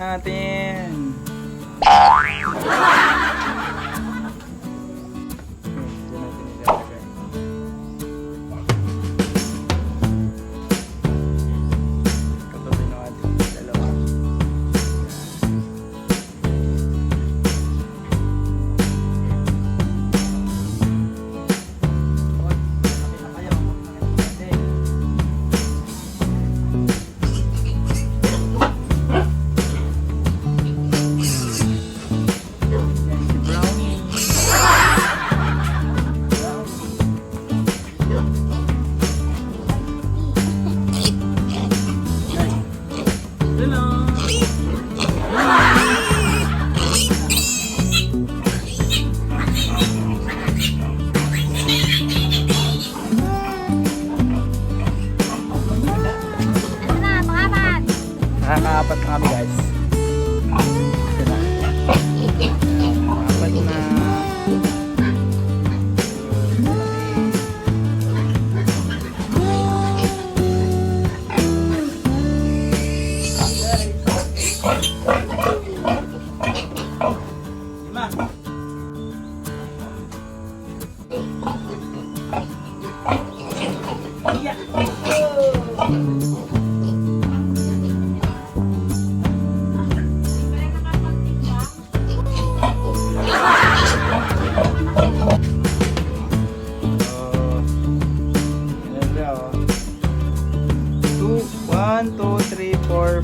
natin. Ito Nakakaapat na kami guys. Ito na.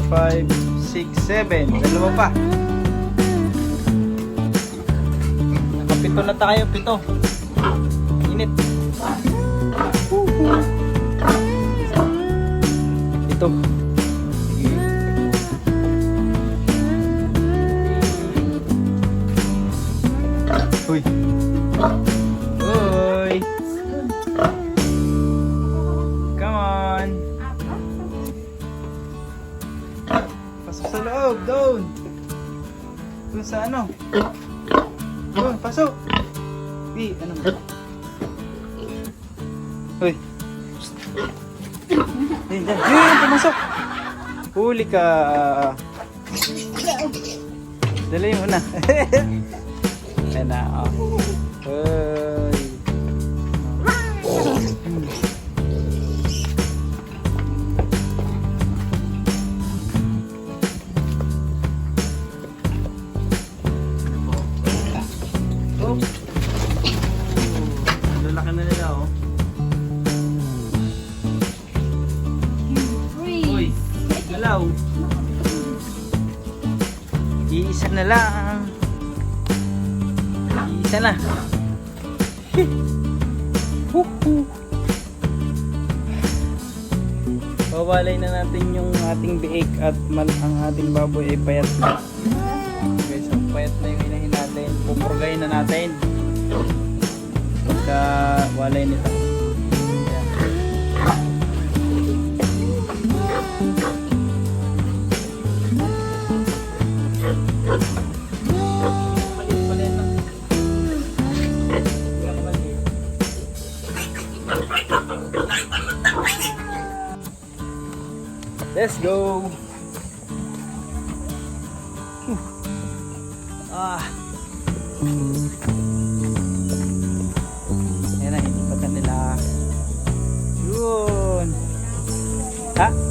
5, 6, 7. Dalawa pa. Nakapito na tayo, pito. Init. Ito. Uy. Pasok sa loob, doon. Doon sa ano? Doon, pasok. Di, ano? Uy. Diyan, diyan. Diyan, pumasok. Huli ka. Dali mo na. Ayan na, oh. Uy. Lalaki na nila, oh. Uy, galaw. Iisa na lang. Iisa na. Huhu. Bawalay na natin yung ating biik at man ang ating baboy ay payat na. Okay, so payat na yung inahin natin. Pupurgayin na natin. Pagka walay nito. Let's go! Ah! Ayan